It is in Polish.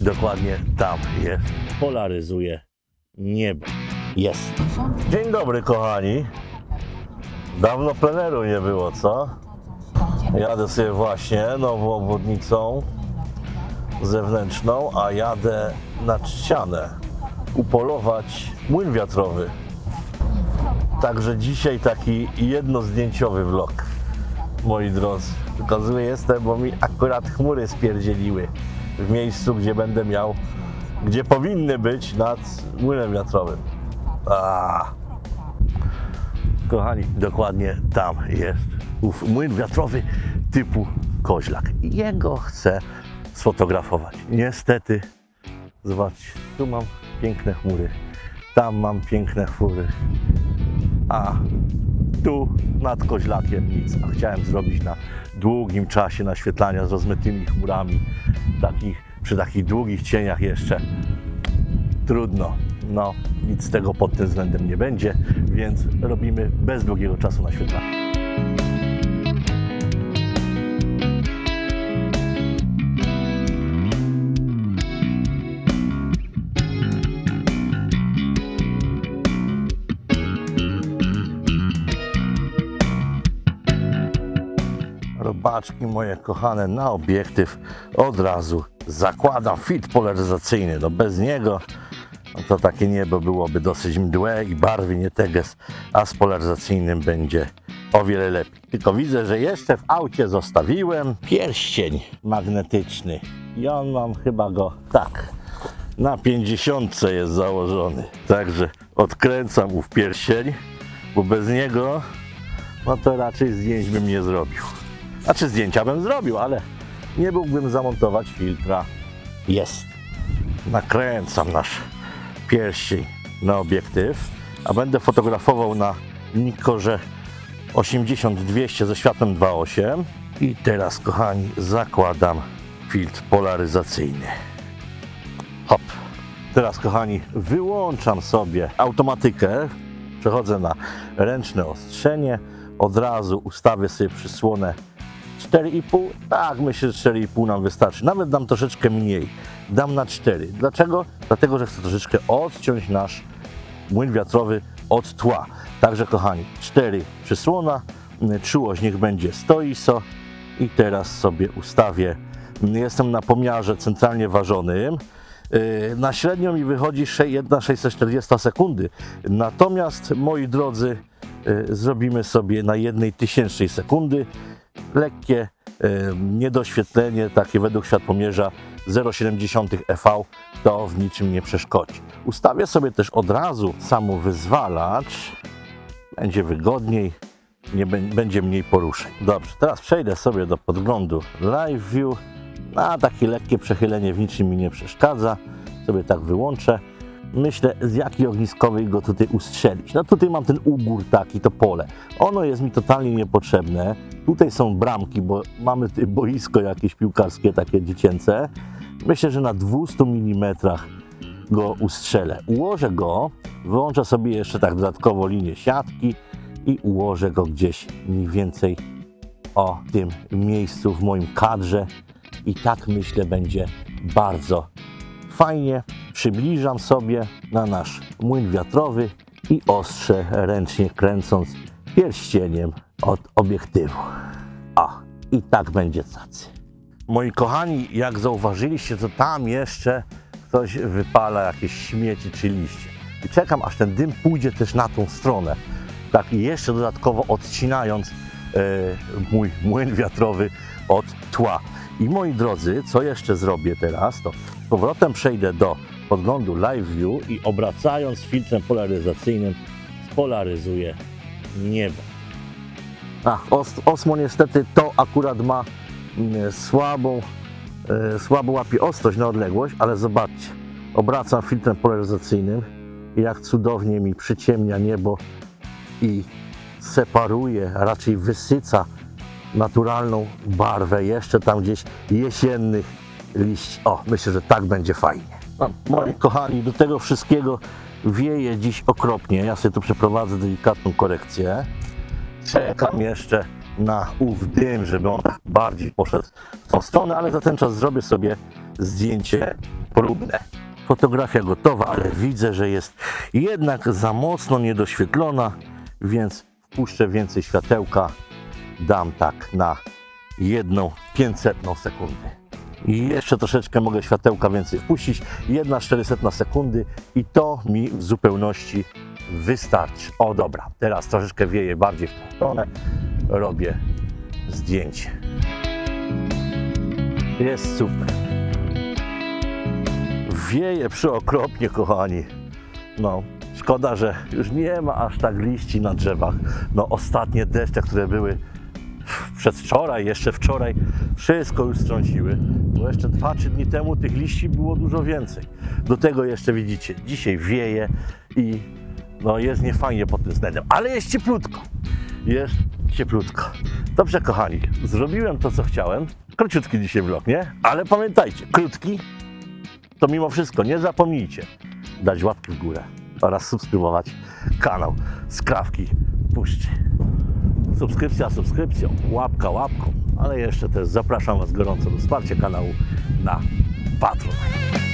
Dokładnie tam jest. Polaryzuje niebo. Jest. Dzień dobry, kochani. Dawno pleneru nie było, co? Jadę sobie właśnie nową obwodnicą zewnętrzną, a jadę nad ścianę upolować młyn wiatrowy. Także dzisiaj taki jednozdjęciowy vlog, moi drodzy. Zły jestem, bo mi akurat chmury spierdzieliły w miejscu, gdzie będę miał, gdzie powinny być nad młynem wiatrowym. A. Kochani, dokładnie tam jest ów młyn wiatrowy typu koźlak. Jego chcę sfotografować. Niestety, zobaczcie, tu mam piękne chmury, tam mam piękne chmury, a tu nad koźlakiem nic. A chciałem zrobić na długim czasie naświetlania z rozmytymi chmurami, takich, przy takich długich cieniach jeszcze. Trudno. No, nic z tego pod tym względem nie będzie, więc robimy bez długiego czasu naświetlania. Robaczki moje kochane na obiektyw od razu zakładam fit polaryzacyjny. No bez niego no to takie niebo byłoby dosyć mdłe i barwy nie teges, a z polaryzacyjnym będzie o wiele lepiej. Tylko widzę, że jeszcze w aucie zostawiłem pierścień magnetyczny i on mam chyba go tak na 50 jest założony. Także odkręcam ów pierścień, bo bez niego no to raczej zdjęć bym nie zrobił. Znaczy zdjęcia bym zrobił, ale nie mógłbym zamontować filtra. Jest. Nakręcam nasz pierścień na obiektyw, a będę fotografował na Nikorze 80-200 ze światłem 2.8. I teraz, kochani, zakładam filtr polaryzacyjny. Hop. Teraz, kochani, wyłączam sobie automatykę. Przechodzę na ręczne ostrzenie. Od razu ustawię sobie przysłonę 4,5. Tak, myślę, że 4,5 nam wystarczy. Nawet dam troszeczkę mniej. Dam na 4. Dlaczego? Dlatego, że chcę troszeczkę odciąć nasz młyn wiatrowy od tła. Także, kochani, 4 przysłona. Czułość niech będzie 100 ISO. I teraz sobie ustawię. Jestem na pomiarze centralnie ważonym. Yy, Na średnio mi wychodzi 1,640 sekundy. Natomiast, moi drodzy, yy, zrobimy sobie na 1 tysięcznej sekundy lekkie yy, niedoświetlenie, takie według światłomierza 0,7 EV, to w niczym nie przeszkodzi. Ustawię sobie też od razu samowyzwalacz, będzie wygodniej, nie bę- będzie mniej poruszeń. Dobrze, teraz przejdę sobie do podglądu Live View, a takie lekkie przechylenie w niczym mi nie przeszkadza, sobie tak wyłączę. Myślę, z jakiej ogniskowej go tutaj ustrzelić. No tutaj mam ten ugór taki, to pole. Ono jest mi totalnie niepotrzebne. Tutaj są bramki, bo mamy boisko jakieś piłkarskie, takie dziecięce. Myślę, że na 200 mm go ustrzelę. Ułożę go, wyłączę sobie jeszcze tak dodatkowo linię siatki i ułożę go gdzieś mniej więcej o tym miejscu w moim kadrze. I tak myślę będzie bardzo fajnie. Przybliżam sobie na nasz młyn wiatrowy i ostrzę ręcznie kręcąc pierścieniem od obiektywu. A, i tak będzie cacy. Moi kochani, jak zauważyliście, to tam jeszcze ktoś wypala jakieś śmieci czy liście. I czekam, aż ten dym pójdzie też na tą stronę. Tak jeszcze dodatkowo odcinając e, mój młyn wiatrowy od tła. I moi drodzy, co jeszcze zrobię teraz, to z powrotem przejdę do podglądu Live View i obracając filtrem polaryzacyjnym spolaryzuję niebo. A, os, Osmo niestety to akurat ma mm, słabą, e, słabo łapie ostrość na odległość, ale zobaczcie, obracam filtrem polaryzacyjnym i jak cudownie mi przyciemnia niebo i separuje, a raczej wysyca naturalną barwę, jeszcze tam gdzieś jesiennych liści. O, myślę, że tak będzie fajnie. No, moi kochani, do tego wszystkiego wieje dziś okropnie. Ja sobie tu przeprowadzę delikatną korekcję. Czekam jeszcze na ów dym, żeby on bardziej poszedł w tą stronę, ale za ten czas zrobię sobie zdjęcie próbne. Fotografia gotowa, ale widzę, że jest jednak za mocno niedoświetlona, więc wpuszczę więcej światełka. Dam tak na jedną 500 sekundy. I jeszcze troszeczkę mogę światełka więcej wpuścić. Jedna 400 sekundy i to mi w zupełności wystarczy. O dobra, teraz troszeczkę wieje bardziej w tą stronę. Robię zdjęcie. Jest super. Wieje przeokropnie, kochani. No, szkoda, że już nie ma aż tak liści na drzewach. No, ostatnie deszcze, które były przedwczoraj, jeszcze wczoraj, wszystko już strąciły. Bo jeszcze 2-3 dni temu tych liści było dużo więcej. Do tego jeszcze widzicie, dzisiaj wieje i no jest niefajnie pod tym względem, ale jest cieplutko. Jest cieplutko. Dobrze, kochani, zrobiłem to, co chciałem. Króciutki dzisiaj vlog, nie? Ale pamiętajcie, krótki, to mimo wszystko nie zapomnijcie dać łapki w górę oraz subskrybować kanał Skrawki Puszczy. Subskrypcja subskrypcją, łapka łapką, ale jeszcze też zapraszam Was gorąco do wsparcia kanału na Patronite.